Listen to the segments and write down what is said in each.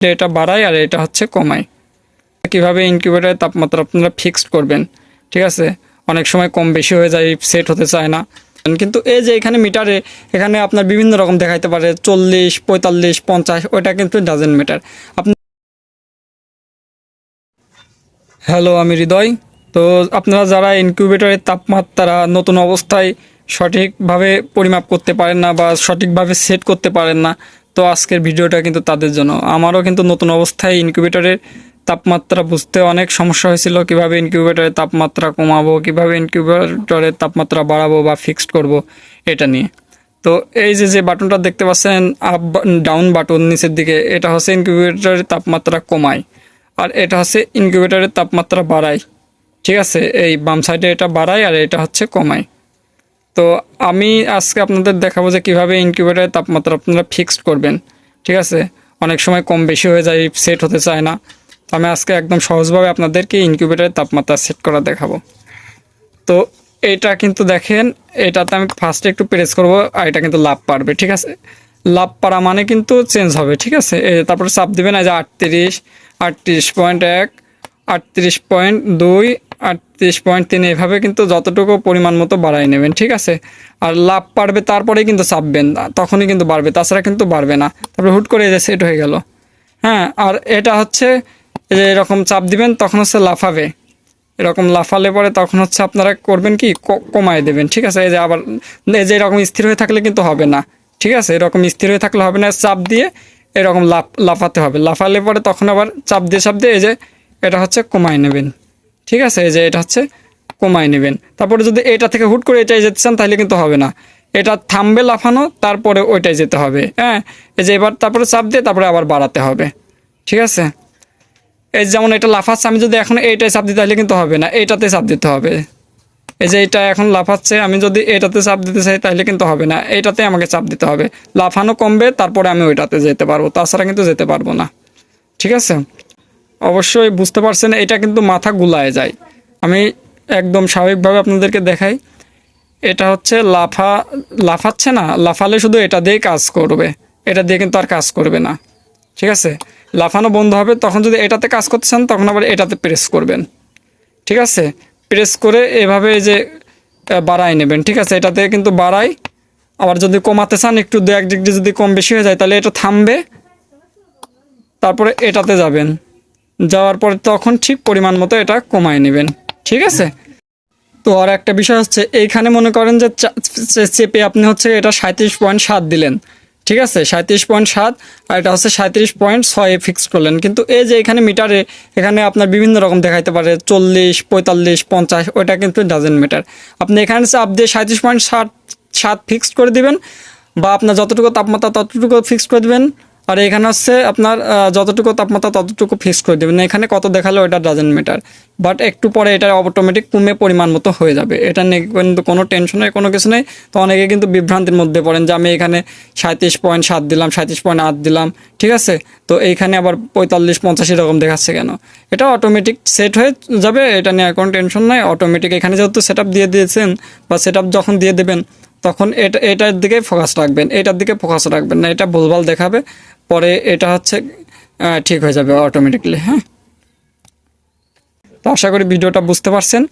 এটা বাড়ায় আর এটা হচ্ছে কমায়। কীভাবে ইনকিউবেটারের তাপমাত্রা আপনারা ফিক্সড করবেন, ঠিক আছে? অনেক সময় কম বেশি হয়ে যায় সেট হতে চায় না। কিন্তু এই যে এখানে মিটারে এখানে আপনার বিভিন্ন রকম দেখাইতে পারে, চল্লিশ, পঁয়তাল্লিশ, পঞ্চাশ, ওইটা কিন্তু ডাজেন্ট মিটার আপনি হ্যালো আমি হৃদয়। তো আপনারা যারা ইনকিউবেটরের তাপমাত্রা নতুন অবস্থায় সঠিকভাবে পরিমাপ করতে পারেন না বা সঠিকভাবে সেট করতে পারেন না তো আজকের ভিডিওটা কিন্তু তাদের জন্য। আমারও কিন্তু নতুন অবস্থায় ইনকিউবেটরের তাপমাত্রা বুঝতে অনেক সমস্যা হয়েছিল, কীভাবে ইনকিউবেটরের তাপমাত্রা কমাবো, কীভাবে ইনকিউবেটরের তাপমাত্রা বাড়াবো বা ফিক্সড করব এটা নিয়ে। তো এই যে যে বাটনটা দেখতে পাচ্ছেন আপ ডাউন বাটন নিচের দিকে, এটা হচ্ছে ইনকিউবেটরের তাপমাত্রা কমায় আর এটা হচ্ছে ইনকিউবেটরের তাপমাত্রা বাড়ায়। ঠিক আছে? এই বাম সাইডে এটা বাড়ায় আর এটা হচ্ছে কমায়। তো আমি আজকে আপনাদের দেখাবো যে কীভাবে ইনকিউবেটরের তাপমাত্রা আপনারা ফিক্সড করবেন, ঠিক আছে? অনেক সময় কম বেশি হয়ে যায় সেট হতে চায় না। তো আমি আজকে একদম সহজভাবে আপনাদেরকে ইনকিউবেটরের তাপমাত্রা সেট করা দেখাবো। তো এটা কিন্তু দেখেন, এটাতে আমি ফার্স্টে একটু প্রেস করব, আর এটা কিন্তু লাভ পারবে ঠিক আছে? লাভ পারা মানে কিন্তু চেঞ্জ হবে, ঠিক আছে? তারপরে চাপ দেবেন, এই যে আটত্রিশ আটত্রিশ পয়েন্ট এক, আটত্রিশ পয়েন্ট দুই আটত্রিশ পয়েন্ট তিন এভাবে কিন্তু যতটুকু পরিমাণ মতো বাড়াই নেবেন, ঠিক আছে? আর লাভ পারবে তারপরেই কিন্তু চাপবেন তখনই কিন্তু বাড়বে, তাছাড়া কিন্তু বাড়বে না। তারপরে হুট করে যে সেট হয়ে গেল। হ্যাঁ আর এটা হচ্ছে যে এরকম চাপ দিবেন, তখন হচ্ছে লাফাবে। এরকম লাফালে পরে তখন হচ্ছে আপনারা করবেন ক- কমায় দেবেন, ঠিক আছে? এই যে আবার এই যে এরকম স্থির হয়ে থাকলে কিন্তু হবে না, ঠিক আছে? এরকম স্থির হয়ে থাকলে হবে না, চাপ দিয়ে এরকম লাফ লাফাতে হবে। লাফালে পরে তখন আবার চাপ দিয়ে চাপ দিয়ে এই যে এটা হচ্ছে কমায় নেবেন। ঠিক আছে, এই যে এটা হচ্ছে কমায় নেবেন। তারপরে যদি এটা থেকে হুট করে এটাই যেতে চান, তাহলে কিন্তু হবে না। এটা থামবে লাফানো, তারপরে ওইটাই যেতে হবে হ্যাঁ? এই যে এবার তারপরে চাপ দিয়ে তারপরে আবার বাড়াতে হবে, ঠিক আছে? এই যেমন এটা লাফাচ্ছে, আমি যদি এখন এইটাই চাপ দিই, তাহলে কিন্তু হবে না। এইটাতে চাপ দিতে হবে। এই যে এটা এখন লাফাচ্ছে, আমি যদি এটাতে চাপ দিতে চাই, তাহলে কিন্তু হবে না। এইটাতে আমাকে চাপ দিতে হবে। লাফানো কমবে, তারপরে আমি ওইটাতে যেতে পারব। তাছাড়া কিন্তু যেতে পারব না। ঠিক আছে? অবশ্যই বুঝতে পারছেন, এটা কিন্তু মাথা গুলায় যায়। আমি একদম স্বাভাবিকভাবে আপনাদেরকে দেখাই। এটা হচ্ছে লাফা, লাফাচ্ছে না, লাফালে শুধু এটা দিয়েই কাজ করবে। এটা দিয়ে কিন্তু আর কাজ করবে না। ঠিক আছে? লাফানো বন্ধ হবে, তখন যদি এটাতে কাজ করতে চান, তখন আবার এটাতে প্রেস করবেন। ঠিক আছে? প্রেস করে এভাবে যে বাড়ায় নেবেন। ঠিক আছে? এটাতে কিন্তু বাড়াই আবার যদি কমাতে চান, একটু দু এক ডিগ্রি যদি কম বেশি হয়ে যায়, তাহলে এটা থামবে। তারপরে এটাতে যাবেন। যাওয়ার পরে তখন ঠিক পরিমাণ মতো এটা কমায় নেবেন। ঠিক আছে? তো আর একটা বিষয় হচ্ছে, এইখানে মনে করেন যে চেপে আপনি হচ্ছে এটা সাঁত্রিশ পয়েন্ট সাত দিলেন। ঠিক আছে? সাঁত্রিশ পয়েন্ট সাত আর এটা হচ্ছে সাঁত্রিশ পয়েন্ট ছয়ে ফিক্স করলেন। কিন্তু এই যে এখানে মিটারে, এখানে আপনার বিভিন্ন রকম দেখাইতে পারে, চল্লিশ, পঁয়তাল্লিশ, পঞ্চাশ, ওইটা কিন্তু ডাজেন্ট মিটার আপনি এখানে চাপ দিয়ে সাঁত্রিশ পয়েন্ট সাত সাত ফিক্সড করে দিবেন বা আপনার যতটুকু তাপমাত্রা ততটুকু ফিক্স করে দিবেন আর এখানে হচ্ছে আপনার যতটুকু তাপমাত্রা ততটুকু ফিক্স করে দেবেন। এখানে কত দেখাল ওটা ডাজেন্ট মিটার বাট একটু পরে এটা অটোমেটিক কমে পরিমাণ মতো হয়ে যাবে। এটা নিয়ে কিন্তু কোনো টেনশনের কোনো কিছু নেই। তো অনেকে কিন্তু বিভ্রান্তির মধ্যে পড়েন যে আমি এখানে সাঁত্রিশ পয়েন্ট সাত দিলাম সাঁত্রিশ পয়েন্ট আট দিলাম, ঠিক আছে? তো এইখানে আবার পঁয়তাল্লিশ পঞ্চাশ এরকম দেখাচ্ছে কেন? এটা অটোমেটিক সেট হয়ে যাবে, এটা নিয়ে কোনো টেনশন নাই। অটোমেটিক এখানে যেহেতু সেট দিয়ে দিয়েছেন বা সেট যখন দিয়ে দেবেন তখন এটা, এটার দিকে ফোকাস রাখবেন, এটার দিকে ফোকাস রাখবেন না, এটা ভুলভাল দেখাবে, পরে এটা হচ্ছে ঠিক হয়ে যাবে অটোমেটিকলি হ্যাঁ? তো আশা করি ভিডিওটা বুঝতে পারছেন।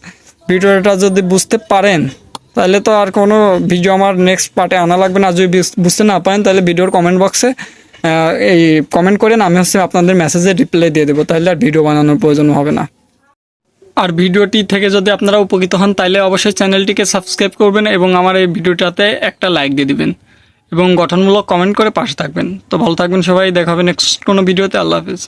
ভিডিওটা যদি বুঝতে পারেন, তাহলে তো আর কোনো ভিডিও আমার নেক্সট পার্টে আনা লাগবে না। যদি বুঝ- বুঝতে না পারেন, তাহলে ভিডিওর কমেন্ট বক্সে এই কমেন্ট করেন, আমি হচ্ছে আপনাদের মেসেজে রিপ্লাই দিয়ে দেবো, তাহলে আর ভিডিও বানানোর প্রয়োজন হবে না। আর ভিডিওটি থেকে যদি আপনারা উপকৃত হন তাহলে অবশ্যই চ্যানেলটিকে সাবস্ক্রাইব করবেন এবং আমার এই ভিডিওটাতে একটা লাইক দিয়ে দিবেন এবং গঠনমূলক কমেন্ট করে পাশে থাকবেন। তো ভালো থাকবেন সবাই দেখাবেন নেক্সট কোনো ভিডিওতে, আল্লাহ হাফিজ।